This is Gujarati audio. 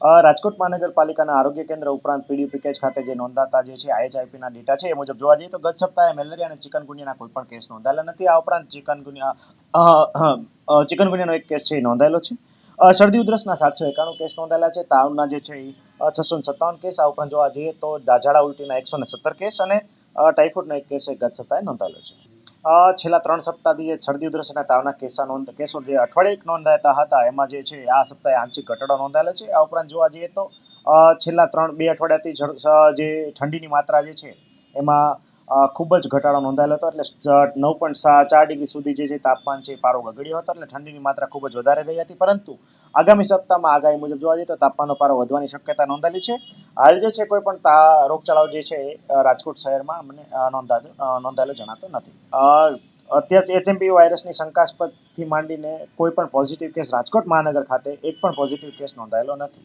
રાજકોટ મહાનગરપાલિકાના આરોગ્ય કેન્દ્ર ઉપરાંત પીડી પેકેજ ખાતે જે નોંધાતા જે છે, આઈએચઆઈપીના ડેટા છે, એ મુજબ જોવા જઈએ તો ગત સપ્તાહે મેલેરિયા અને ચિકનગુનિયાના કોઈ પણ કેસ નોંધાયેલા નથી. આ ઉપરાંત ચિકનગુનિયા ચિકનગુનિયાનો એક કેસ છે, એ નોંધાયેલો છે. શરદી ઉધરસના સાતસો એકાણું કેસ નોંધાયેલા છે. તાવના જે છે એ છસો સત્તાવન કેસ. આ ઉપરાંત જોવા જઈએ તો ઝાડા ઉલટીના એકસો સત્તર કેસ અને ટાઇફોઇડનો એક કેસ એ ગત સપ્તાહે નોંધાયેલો છે. છેલ્લા ત્રણ સપ્તાહથી જે શરદી ઉધરસ અને તાવના કેસા નોંધ, કેસો જે અઠવાડિયે એક નોંધાતા હતા, એમાં જે છે, આ સપ્તાહે આંશિક ઘટાડો નોંધાયેલો છે. આ ઉપરાંત જોવા જઈએ તો છેલ્લા ત્રણ, બે અઠવાડિયાથી જે ઠંડીની માત્રા જે છે, એમાં ખૂબ જ ઘટાડો નોંધાયેલો હતો. એટલે નવ પોઈન્ટ ચાર ડિગ્રી સુધી જે તાપમાન છે, પારો ગગડ્યો હતો. એટલે ઠંડીની માત્રા ખૂબ જ વધારે રહી હતી. પરંતુ આગામી સપ્તાહમાં આગાહી મુજબ જોવા જઈએ તો તાપમાનનો પારો વધવાની શક્યતા નોંધાયેલી છે. હાલ જે છે કોઈ પણ તા રોગચાળો જે છે એ રાજકોટ શહેરમાં મને અ, નોંધાતો નોંધાયેલો જણાતો નથી. અત્યારે એચએમપી વાયરસની શંકાસ્પદથી માંડીને કોઈ પણ પોઝિટિવ કેસ રાજકોટ મહાનગર ખાતે એક પણ પોઝિટિવ કેસ નોંધાયેલો નથી.